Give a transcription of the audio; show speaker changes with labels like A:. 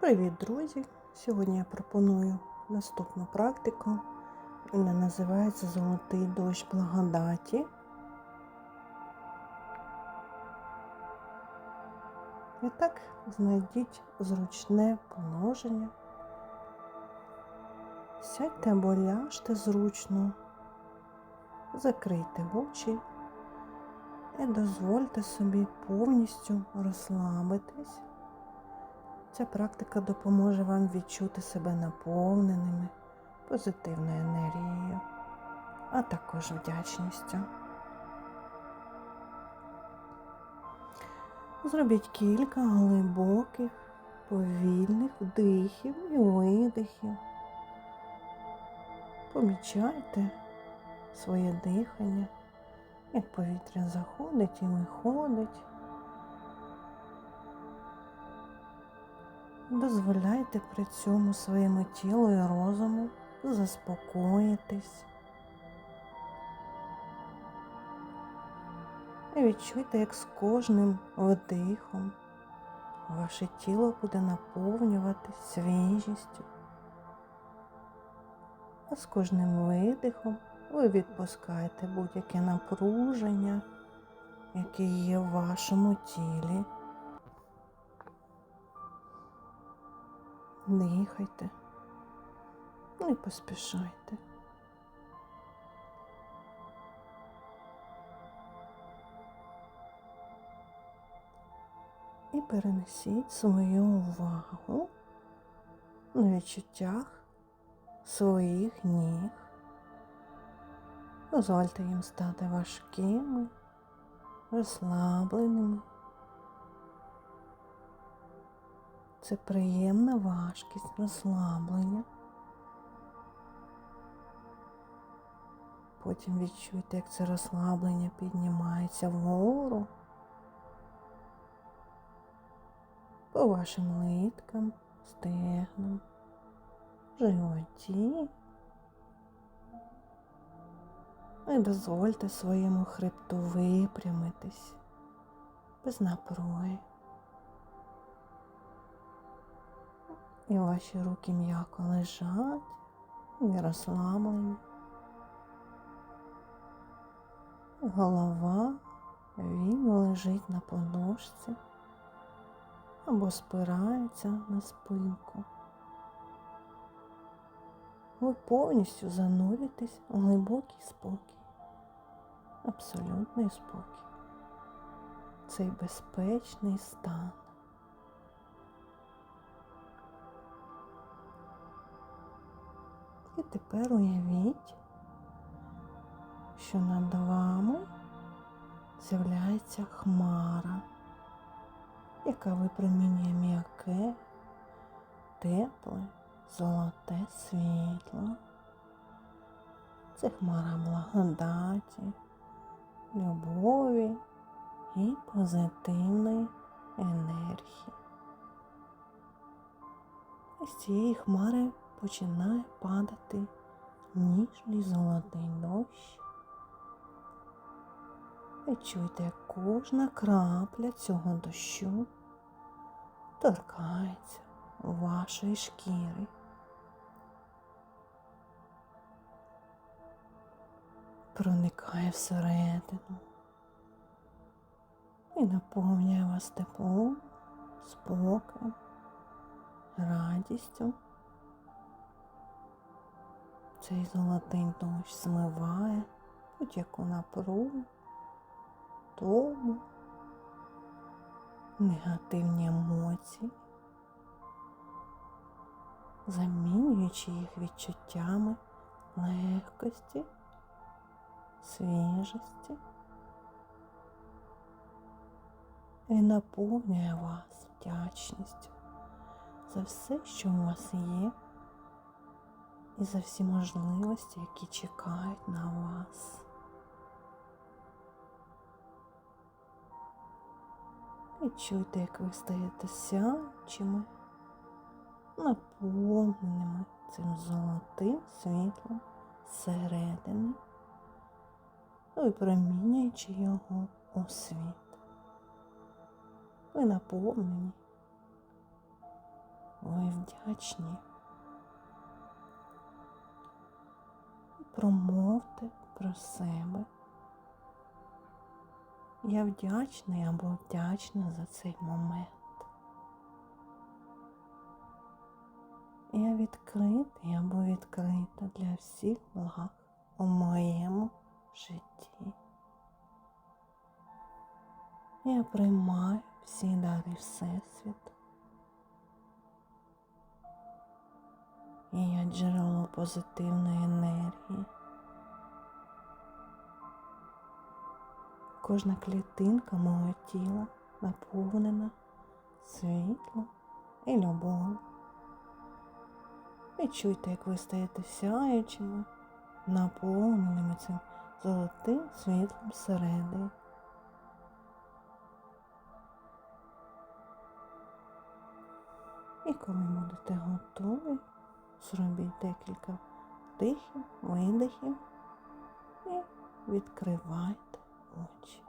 A: Привіт, друзі! Сьогодні я пропоную наступну практику. Вона називається Золотий дощ благодаті. І так знайдіть зручне положення. Сядьте або ляжте зручно, закрийте очі і дозвольте собі повністю розслабитись. Ця практика допоможе вам відчути себе наповненими позитивною енергією, а також вдячністю. Зробіть кілька глибоких, повільних вдихів і видихів. Помічайте своє дихання, як повітря заходить і виходить. Дозволяйте при цьому своєму тілу і розуму заспокоїтись. І відчуйте, як з кожним вдихом ваше тіло буде наповнюватись свіжістю, а з кожним видихом ви відпускаєте будь-яке напруження, яке є в вашому тілі. Дихайте, не поспішайте. І перенесіть свою увагу на відчуттях своїх ніг. Дозвольте їм стати важкими, розслабленими. Це приємна важкість, розслаблення. Потім відчуйте, як це розслаблення піднімається вгору по вашим литкам, стегнам, животі. І дозвольте своєму хребту випрямитись без напруги. І ваші руки м'яко лежать і розслаблені. Голова вільно лежить на подушці або спирається на спинку. Ви повністю зануритесь у глибокий спокій, абсолютний спокій. Цей безпечний стан. І тепер уявіть, що над вами з'являється хмара, яка випромінює м'яке, тепле, золоте світло. Це хмара благодаті, любові і позитивної енергії. І з цієї хмари починає падати ніжний золотий дощ. І чуйте, як кожна крапля цього дощу торкається вашої шкіри. Проникає всередину і наповнює вас теплом, спокоєм, радістю. Цей золотий дощ змиває будь-яку напругу, тому, негативні емоції, замінюючи їх відчуттями легкості, свіжості. І наповнює вас вдячністю за все, що у вас є і за всі можливості, які чекають на вас. І чуйте, як ви стаєте сячими, наповненими цим золотим світлом зсередини, випромінюючи його у світ. Ви наповнені, ви вдячні. Промовте про себе. Я вдячний або вдячна за цей момент. Я відкритий або відкрита для всіх благ у моєму житті. Я приймаю всі дари Всесвіту. І я джерело позитивної енергії. Кожна клітинка мого тіла наповнена світлом і любов'ю. Відчуйте, як ви стаєте сяючими, наповненими цим золотим світлом всередині. І коли будете готові, зробіть декілька вдихів, видихів і відкривайте очі.